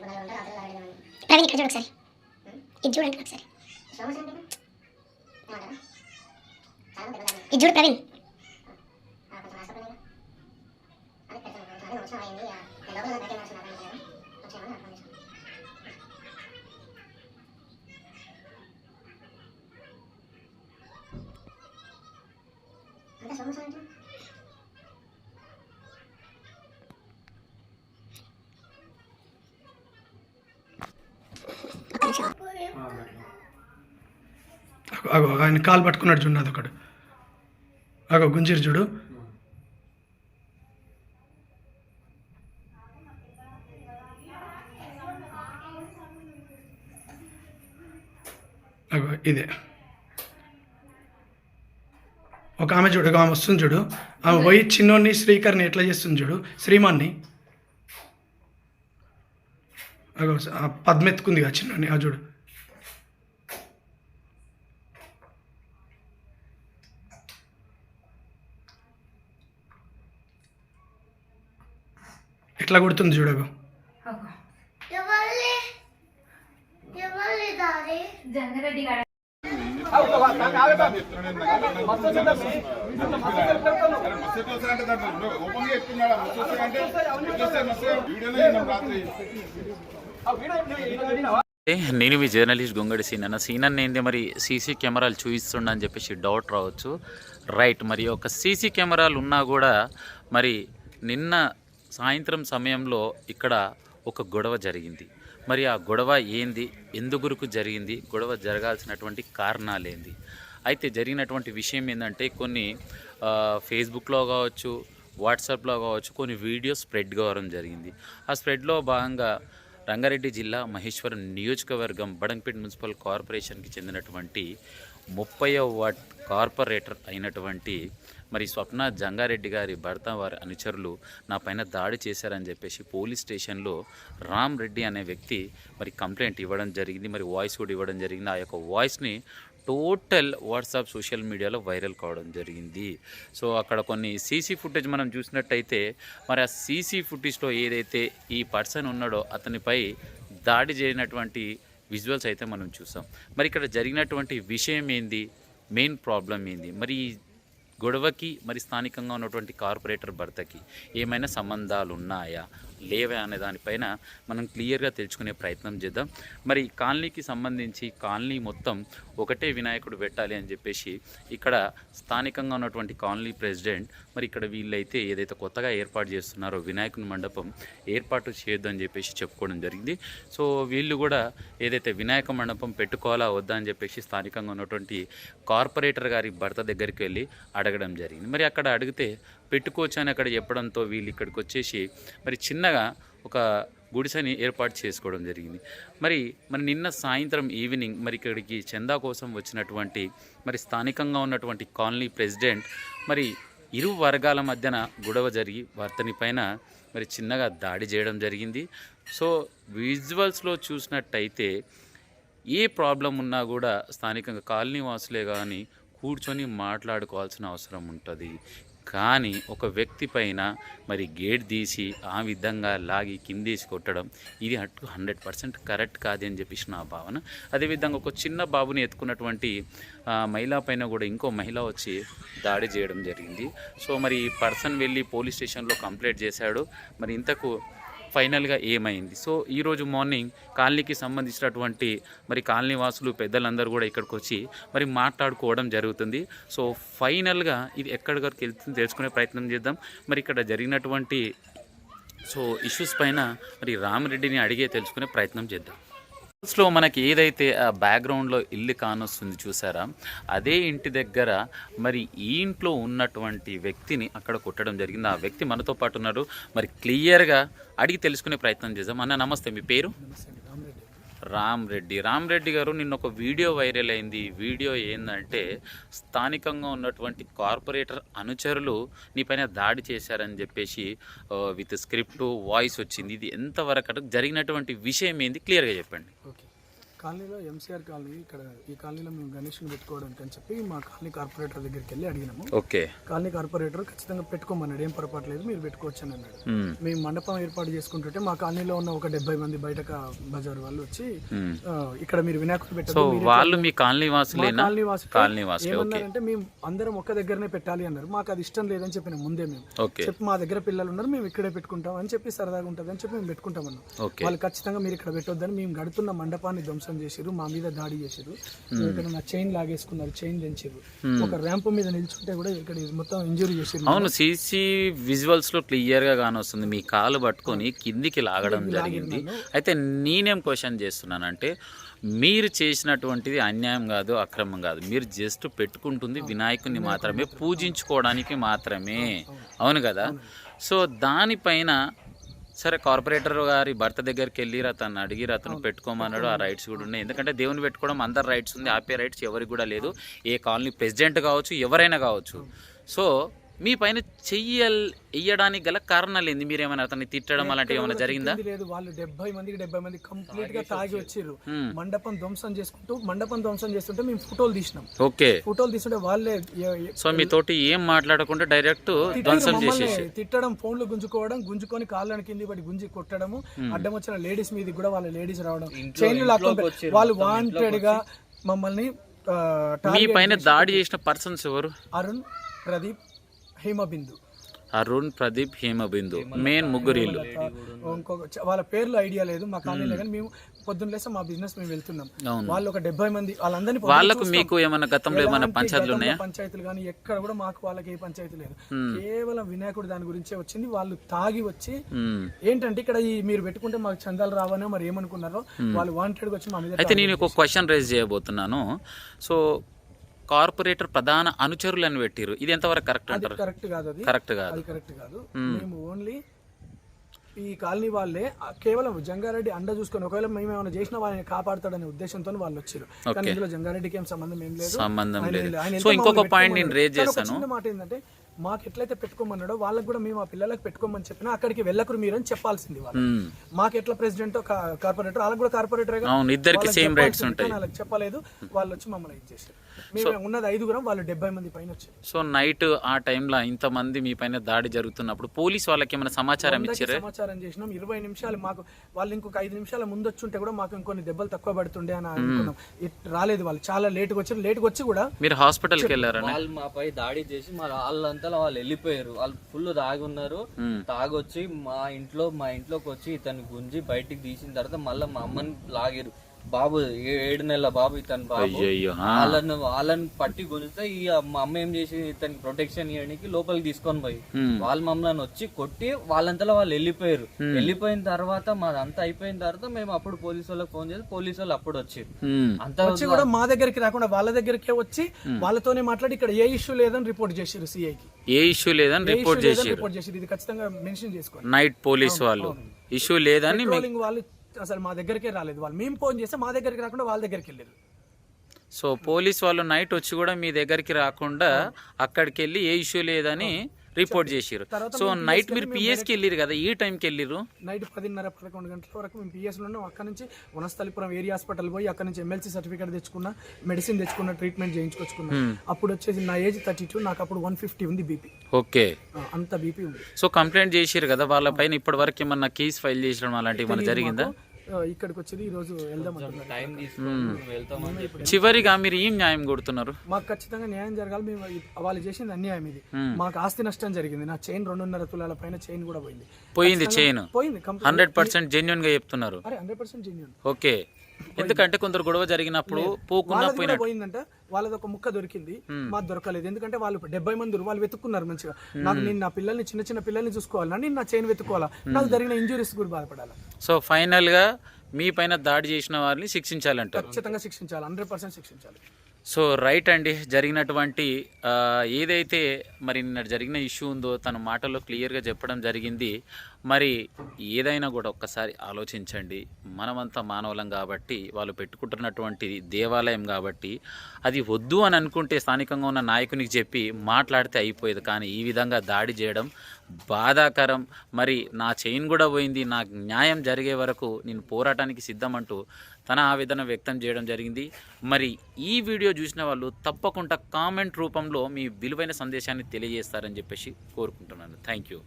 ప్రవీణ్ ఇక్కడ చూడు ఒకసారి. ఇది చూడండి ఒకసారి. ఇది చూడు ప్రవీణ్. ఒక్క నిమిషం అగో ఆయన కాలు పట్టుకున్నాడు చూడు అదొకడు అగో గుంజీరు చూడు. అగో ఇదే. ఒక ఆమె చూడు ఆమె వస్తుంది చూడు. ఆమె పోయి చిన్నోడిని శ్రీకర్ని ఎట్లా చేస్తుంది చూడు. శ్రీమాన్ని. అగో పద్మెత్తుకుంది కదా చిన్నోడిని ఆ చూడు. ఎట్లా కొడుతుంది చూడగో నేను మీ జర్నలిస్ట్ గొంగడి సీనన్న. సీనన్న ఏంది మరి? సీసీ కెమెరాలు చూపిస్తుండ అని చెప్పేసి డౌట్ రావచ్చు. రైట్ మరి ఒక సీసీ కెమెరాలు ఉన్నా కూడా మరి నిన్న సాయంత్రం సమయంలో ఇక్కడ ఒక గొడవ జరిగింది. మరి ఆ గొడవ ఏంది? ఎందుగురుకు జరిగింది? గొడవ జరగాల్సినటువంటి కారణాలు ఏంది అయితే జరిగినటువంటి విషయం ఏంటంటే కొన్ని ఫేస్బుక్లో కావచ్చు వాట్సాప్లో కావచ్చు కొన్ని వీడియోస్ స్ప్రెడ్ కావడం జరిగింది. ఆ స్ప్రెడ్లో భాగంగా రంగారెడ్డి జిల్లా మహేశ్వరం నియోజకవర్గం బడంపేట మున్సిపల్ కార్పొరేషన్కి చెందినటువంటి ముప్పై వార్డ్ కార్పొరేటర్ అయినటువంటి మరి స్వప్న జంగారెడ్డి గారి భర్త వారి అనుచరులు నా పైన దాడి చేశారని చెప్పేసి పోలీస్ స్టేషన్లో రామ్ రెడ్డి అనే వ్యక్తి మరి కంప్లైంట్ ఇవ్వడం జరిగింది. మరి వాయిస్ కూడా ఇవ్వడం జరిగింది. ఆ యొక్క వాయిస్ని టోటల్ వాట్సాప్ సోషల్ మీడియాలో వైరల్ కావడం జరిగింది. సో అక్కడ కొన్ని సీసీ ఫుటేజ్ మనం చూసినట్టయితే మరి ఆ సీసీ ఫుటేజ్లో ఏదైతే ఈ పర్సన్ ఉన్నాడో అతనిపై దాడి చేయనటువంటి విజువల్స్ అయితే మనం చూసాం. మరి ఇక్కడ జరిగినటువంటి విషయం ఏంది? మెయిన్ ప్రాబ్లం ఏంది? మరి గొడవకి మరి స్థానికంగా ఉన్నటువంటి కార్పొరేటర్ భర్తకి ఏమైనా సంబంధాలు ఉన్నాయా లేవా అనే దానిపైన మనం క్లియర్గా తెలుసుకునే ప్రయత్నం చేద్దాం. మరి కాలనీకి సంబంధించి కాలనీ మొత్తం ఒకటే వినాయకుడు పెట్టాలి అని చెప్పేసి ఇక్కడ స్థానికంగా ఉన్నటువంటి కాలనీ ప్రెసిడెంట్ మరి ఇక్కడ వీళ్ళైతే ఏదైతే కొత్తగా ఏర్పాటు చేస్తున్నారో వినాయకుని మండపం ఏర్పాటు చేయొద్దని చెప్పేసి చెప్పుకోవడం జరిగింది. సో వీళ్ళు కూడా ఏదైతే వినాయక మండపం పెట్టుకోవాలా వద్దా అని చెప్పేసి స్థానికంగా ఉన్నటువంటి కార్పొరేటర్ గారి భర్త దగ్గరికి వెళ్ళి అడగడం జరిగింది. మరి అక్కడ అడిగితే పెట్టుకోవచ్చు అని అక్కడ చెప్పడంతో వీళ్ళు ఇక్కడికి వచ్చేసి మరి చిన్నగా ఒక గుడిసెని ఏర్పాటు చేసుకోవడం జరిగింది. మరి మరి నిన్న సాయంత్రం ఈవినింగ్ మరి ఇక్కడికి చందా కోసం వచ్చినటువంటి మరి స్థానికంగా ఉన్నటువంటి కాలనీ ప్రెసిడెంట్ మరి ఇరు వర్గాల మధ్యన గొడవ జరిగి వర్తని పైన మరి చిన్నగా దాడి చేయడం జరిగింది. సో విజువల్స్లో చూసినట్టయితే ఏ ప్రాబ్లం ఉన్నా కూడా స్థానికంగా కాలనీ వాసులే కానీ కూర్చొని మాట్లాడుకోవాల్సిన అవసరం ఉంటుంది. కానీ ఒక వ్యక్తి పైన మరి గేట్ తీసి ఆ విధంగా లాగి కిందేసి కొట్టడం ఇది అటు హండ్రెడ్ పర్సెంట్ కరెక్ట్ కాదు అని చెప్పేసి నా భావన. అదేవిధంగా ఒక చిన్న బాబుని ఎత్తుకున్నటువంటి మహిళ పైన కూడా ఇంకో మహిళ వచ్చి దాడి చేయడం జరిగింది. సో మరి ఈ పర్సన్ వెళ్ళి పోలీస్ స్టేషన్లో కంప్లైంట్ చేశాడు. మరి ఇంతకు ఫైనల్గా ఏమైంది? సో ఈరోజు మార్నింగ్ కాలనీకి సంబంధించినటువంటి మరి కాలనీ వాసులు పెద్దలందరూ కూడా ఇక్కడికి వచ్చి మరి మాట్లాడుకోవడం జరుగుతుంది. సో ఫైనల్గా ఇది ఎక్కడి వరకు వెళ్తుంది తెలుసుకునే ప్రయత్నం చేద్దాం. మరి ఇక్కడ జరిగినటువంటి సో ఇష్యూస్ పైన మరి రామరెడ్డిని అడిగే తెలుసుకునే ప్రయత్నం చేద్దాం. లో మనకి ఏదైతే ఆ బ్యాక్గ్రౌండ్లో ఇల్లు కానొస్తుంది చూసారా అదే ఇంటి దగ్గర మరి ఈ ఇంట్లో ఉన్నటువంటి వ్యక్తిని అక్కడ కొట్టడం జరిగింది. ఆ వ్యక్తి మనతో పాటు ఉన్నారు. మరి క్లియర్గా అడిగి తెలుసుకునే ప్రయత్నం చేద్దాం. అన్న నమస్తే. మీ పేరు? రామ్ రెడ్డి. రామ్ రెడ్డి గారు నిన్న ఒక వీడియో వైరల్ అయింది. ఈ వీడియో ఏంటంటే స్థానికంగా ఉన్నటువంటి కార్పొరేటర్ అనుచరులు నీ పైన దాడి చేశారని చెప్పేసి విత్ స్క్రిప్ట్ వాయిస్ వచ్చింది. ఇది ఎంతవరకు జరిగినటువంటి విషయం ఏంది? క్లియర్గా చెప్పండి. ఓకే. కాలనీలో ఎంసీఆర్ కాలనీ ఇక్కడ ఈ కాలనీలో మేము గణేష్ని పెట్టుకోవడానికి అని చెప్పి మా కాలనీ కార్పొరేటర్ దగ్గరికి వెళ్ళి అడిగినాము. ఓకే. కాలనీ కార్పొరేటర్ ఖచ్చితంగా పెట్టుకోమన్నాడు ఏం పొరపాటు లేదు మీరు పెట్టుకోవచ్చు అని అన్నాడు. మ్మ్. మండపం ఏర్పాటు చేసుకుంటుంటే మా కాలనీలో ఉన్న ఒక డెబ్బై మంది బయట బజార్ వాళ్ళు వచ్చి ఇక్కడ మీరు వినాయకుడు పెట్టారు వాళ్ళు మీ కాలనీ వాసులు కాలనీ వాసులే ఏమన్నారంటే మేము అందరం ఒక్క దగ్గరనే పెట్టాలి అన్నారు. మాకు అది ఇష్టం లేదని చెప్పిన ముందే మేము చెప్పి మా దగ్గర పిల్లలు ఉన్నారు మేము ఇక్కడే పెట్టుకుంటాం అని చెప్పి సరదాగా ఉంటుంది అని చెప్పి మేము పెట్టుకుంటామన్నాం వాళ్ళు ఖచ్చితంగా మీరు ఇక్కడ పెట్టొద్దని మేము గడుతున్న మండపాన్ని ధ్వంసం చేసిరు మా మీద దాడి చేసిరు ఇక్కడ నా చైన్ లాగేసుకున్నారు చైన్ దించారు ఒక ర్యాంప్ మీద నిల్చుంటే కూడా ఇక్కడ మొత్తం ఇంజురీ చేసిరు అవును సీసీ విజువల్స్లో క్లియర్గా కానొస్తుంది. మీ కాలు పట్టుకొని కిందికి లాగడం జరిగింది. అయితే నేనేం క్వశ్చన్ చేస్తున్నానంటే మీరు చేసినటువంటిది అన్యాయం కాదు అక్రమం కాదు. మీరు జస్ట్ పెట్టుకుంటుంది వినాయకుని మాత్రమే పూజించుకోవడానికి మాత్రమే. అవును కదా? సో దానిపైన సరే కార్పొరేటర్ గారి భర్త దగ్గరికి వెళ్ళి అతను అడిగి అతను పెట్టుకోమన్నాడు ఆ రైట్స్ కూడా ఉన్నాయి. ఎందుకంటే దేవుని పెట్టుకోవడం అందరి రైట్స్ ఉంది ఆపే రైట్స్ ఎవరికి కూడా లేదు. ఏ కాలనీ ప్రెసిడెంట్ కావచ్చు ఎవరైనా కావచ్చు. సో మీ పైన చెయ్యల్ వేయడానికి గల కారణాలు ఏంది మీరేమైనా అతన్ని తిట్టడం అలాంటివి ఏమైనా జరిగిందా? లేదు. వాళ్ళు డెబ్బై మందికి డెబ్బై మంది కంప్లీట్గా తాగి వచ్చిర్రు. Hmm. మండపం ధ్వంసం చేసుకుంటూ మండపం ధ్వంసం చేస్తుంటే మేము ఫోటోలు తీసినాం. ఓకే. ఫోటోలు తీసుంటే వాళ్ళే సో మీతోటి ఏం మాట్లాడకుండా డైరెక్ట్ ధ్వంసం. చేసేసి. తిట్టడం ఫోన్లు గుంజుకోవడం గుంజుకొని కాళ్ళని కింది పడి గుంజి కొట్టడము అడ్డం వచ్చిన లేడీస్ మీదకి కూడా వాళ్ళ లేడీస్ రావడం చైన్లు వాళ్ళు వాంటెడ్గా మమ్మల్ని ఆ, మీ పైన దాడి చేసిన పర్సన్స్ ఎవరు? అరుణ్ ప్రదీప్ హిమబిందు. అరుణ్ ప్రదీప్ హేమబిందు మెయిన్ ముగ్గురు ఇల్లు ఇంకొక వాళ్ళ పేర్లు ఐడియా లేదు మా కాలనీలో కానీ మేము పొద్దున్న లేస్తే మా బిజినెస్ మేము వెళ్తున్నాం. వాళ్ళు ఒక డెబ్బై మంది వాళ్ళందరినీ వాళ్ళకు. మీకు ఏమైనా గతంలో ఏమైనా పంచాయతీలు ఉన్నాయా? పంచాయతీలు కానీ ఎక్కడ కూడా మాకు వాళ్ళకి ఏ పంచాయతీ లేదు. కేవలం వినాయకుడు దాని గురించే వచ్చింది. వాళ్ళు తాగి వచ్చి. ఏంటంటే ఇక్కడ ఈ మీరు పెట్టుకుంటే మాకు చందాలు రావనో మరి ఏమనుకున్నారో వాళ్ళు వాంటెడ్ వచ్చి మా మీద అయితే నేను ఒక క్వశ్చన్ రైజ్ చేయబోతున్నాను. సో కార్పొరేటర్ ప్రధాన అనుచరులను పెట్టిరు ఇది ఎంతవరకు కరెక్ట్ అంటారు? కరెక్ట్ కాదు అది. కరెక్ట్ కాదు. అది కరెక్ట్ కాదు. మేము ఓన్లీ ఈ కాలనీ వాళ్ళే కేవలం జంగారెడ్డి అండ చూసుకొని ఒకవేళ మేము ఏమైనా చేసిన వాళ్ళని కాపాడతాడనే ఉద్దేశంతో వాళ్ళు వచ్చారు. కానీ ఇందులో జంగారెడ్డికి ఏం సంబంధం ఏం లేదు. సంబంధం లేదు. సో ఇంకొక పాయింట్ నేను రేజ్ చేశాను. మాట ఏంటంటే మాకు ఎట్లయితే పెట్టుకోమన్నాడో వాళ్ళకి కూడా మేము ఆ పిల్లలకు పెట్టుకోమని చెప్పినా అక్కడికి వెళ్ళకురు మీరు అని చెప్పాల్సింది వాళ్ళు. మాకు ఎట్లా ప్రెసిడెంట్ కార్పొరేటర్? వాళ్ళకి కూడా కార్పొరేటర్ అవును ఇద్దరికి సేమ్ రైట్స్ ఉంటాయి. వాళ్ళకి చెప్పలేదు. వాళ్ళు వచ్చి మమ్మల్ని ఇది చేశారు. మేము ఉన్నది ఐదుగురం వాళ్ళు డెబ్బై మంది పైన వచ్చారు. సో నైట్ ఆ టైంలో ఇంతమంది మీ పైన దాడి జరుగుతున్నప్పుడు పోలీస్ వాళ్ళకి ఏమైనా సమాచారం ఇచ్చారే? సమాచారం చేసినాం. ఇరవై నిమిషాలు మాకు వాళ్ళు ఇంకొక ఐదు నిమిషాల ముందు వచ్చి ఉంటే కూడా మాకు ఇంకొన్ని దెబ్బలు తక్కువ పడుతుండే అని అనుకున్నాం. రాలేదు వాళ్ళు. చాలా లేట్గా వచ్చారు. లేట్గా వచ్చి కూడా మీరు హాస్పిటల్కి వెళ్ళారని? వాళ్ళు మాపై దాడి చేసి మా వాళ్ళంతా వాళ్ళు వెళ్ళిపోయారు. వాళ్ళు ఫుల్ తాగి ఉన్నారు. తాగొచ్చి మా ఇంట్లో మా ఇంట్లోకి వచ్చి ఇతను గుంజి బయటికి తీసిన తర్వాత మళ్ళీ మా అమ్మని లాగారు. బాబు ఏడు నెలల బాబు ఇతను బాబు. అయ్యయ్యో ఆ. వాళ్ళను వాళ్ళని పట్టి గుంజితే ఈ మా అమ్మ ఏం చేసి ఇతనికి ప్రొటెక్షన్ ఇవ్వడానికి లోపలికి తీసుకొని పోయి. వాళ్ళు మమ్మల్ని వచ్చి కొట్టి వాళ్ళంతలో వాళ్ళు వెళ్ళిపోయారు. వెళ్ళిపోయిన తర్వాత మాదంతా అయిపోయిన తర్వాత మేము అప్పుడు పోలీసు వాళ్ళకి ఫోన్ చేసి పోలీసు వాళ్ళు అప్పుడు వచ్చారు. అంతా వచ్చి కూడా మా దగ్గరికి రాకుండా వాళ్ళ దగ్గరికే వచ్చి వాళ్ళతోనే మాట్లాడి ఇక్కడ ఏ ఇష్యూ లేదని రిపోర్ట్ చేశారు సిఐకి ఏ ఇష్యూ లేదని రిపోర్ట్ చేసారు రిపోర్ట్ చేశారు ఇది ఖచ్చితంగా మెన్షన్ చేసుకోండి. నైట్ పోలీస్ వాళ్ళు. ఇష్యూ లేదని వాళ్ళు అసలు మా దగ్గరికే రాలేదు. వాళ్ళు మేము ఫోన్ చేస్తే మా దగ్గరికి రాకుండా వాళ్ళ దగ్గరికి వెళ్ళారు సో పోలీస్ వాళ్ళు నైట్ వచ్చి కూడా మీ దగ్గరికి రాకుండా అక్కడికి వెళ్ళి ఏ ఇష్యూ లేదని రిపోర్ట్ చేసిరు సో నైట్ మీరు పిఎస్కి వెళ్ళిరు కదా ఈ టైంకి వెళ్ళిరు నైట్ పదిన్నర పదకొండు గంటల వరకు మేము పిఎస్లో ఉన్నాం. అక్కడ నుంచి వనస్థలిపురం ఏరియా హాస్పిటల్ పోయి అక్కడ నుంచి ఎమ్మెల్సీ సర్టిఫికేట్ తెచ్చుకున్నా మెడిసిన్ తెచ్చుకున్నా ట్రీట్మెంట్ చేయించుకొచ్చుకున్నా. అప్పుడు వచ్చేసి నా ఏజ్ థర్టీ టూ నాకు అప్పుడు వన్ ఫిఫ్టీ ఉంది బీపీ ఓకే అంత బీపీ ఉంది. సో కంప్లైంట్ చేసిరు కదా వాళ్ళ పైన ఇప్పటి వరకు ఏమన్నా కేసు ఫైల్ చేసడం అలాంటివి ఏమన్నా జరిగిందా? ఇక్కడికి వచ్చేది ఈ రోజు వెళ్దాం చివరిగా మీరు ఏం న్యాయం కొడుతున్నారు మాకు ఖచ్చితంగా న్యాయం జరగాలి. మేము వాళ్ళు చేసింది అన్యాయం ఇది. మాకు ఆస్తి నష్టం జరిగింది. నా చైన్ రెండున్నర తులాల పైన చైన్ కూడా పోయింది. పోయింది చైన్ పోయింది హండ్రెడ్ పర్సెంట్ జెన్యున్గా చెప్తున్నారు. అరే హండ్రెడ్ పర్సెంట్ జెన్యున్ ఓకే. ఎందుకంటే కొందరు గొడవ జరిగినప్పుడు పోకున్నా వాళ్ళది కూడా పోయినట్టు. పోయిందంట. వాళ్ళది ఒక ముక్క దొరికింది. మాకు దొరకలేదు. ఎందుకంటే వాళ్ళు డెబ్బై మంది. వాళ్ళు వెతుక్కున్నారు మంచిగా. నాకు నేను నా పిల్లల్ని చిన్న చిన్న పిల్లల్ని చూసుకోవాలా? నేను నా చైన్ వెతుక్కోవాలా? నాకు జరిగిన ఇంజురీస్ గురించి బాధపడాలి? సో ఫైనల్గా మీ పైన దాడి చేసిన వారిని శిక్షించాలంటారు. ఖచ్చితంగా శిక్షించాలి. హండ్రెడ్ పర్సెంట్ శిక్షించాలి. సో రైట్ అండి జరిగినటువంటి ఏదైతే మరి నిన్న జరిగిన ఇష్యూ ఉందో తన మాటల్లో క్లియర్గా చెప్పడం జరిగింది. మరి ఏదైనా కూడా ఒక్కసారి ఆలోచించండి. మనమంతా మానవులం కాబట్టి వాళ్ళు పెట్టుకుంటున్నటువంటి దేవాలయం కాబట్టి అది వద్దు అని అనుకుంటే స్థానికంగా ఉన్న నాయకునికి చెప్పి మాట్లాడితే అయిపోయేది. కానీ ఈ విధంగా దాడి చేయడం బాధాకరం. మరి నా చైన్ కూడా పోయింది నాకు న్యాయం జరిగే వరకు నేను పోరాటానికి సిద్ధమంటూ తన ఆవేదన వ్యక్తం చేయడం జరిగింది. మరి ఈ వీడియో చూసిన వాళ్ళు తప్పకుండా కామెంట్ రూపంలో మీ విలువైన సందేశాన్ని తెలియజేస్తారని చెప్పేసి కోరుకుంటున్నాను. Thank you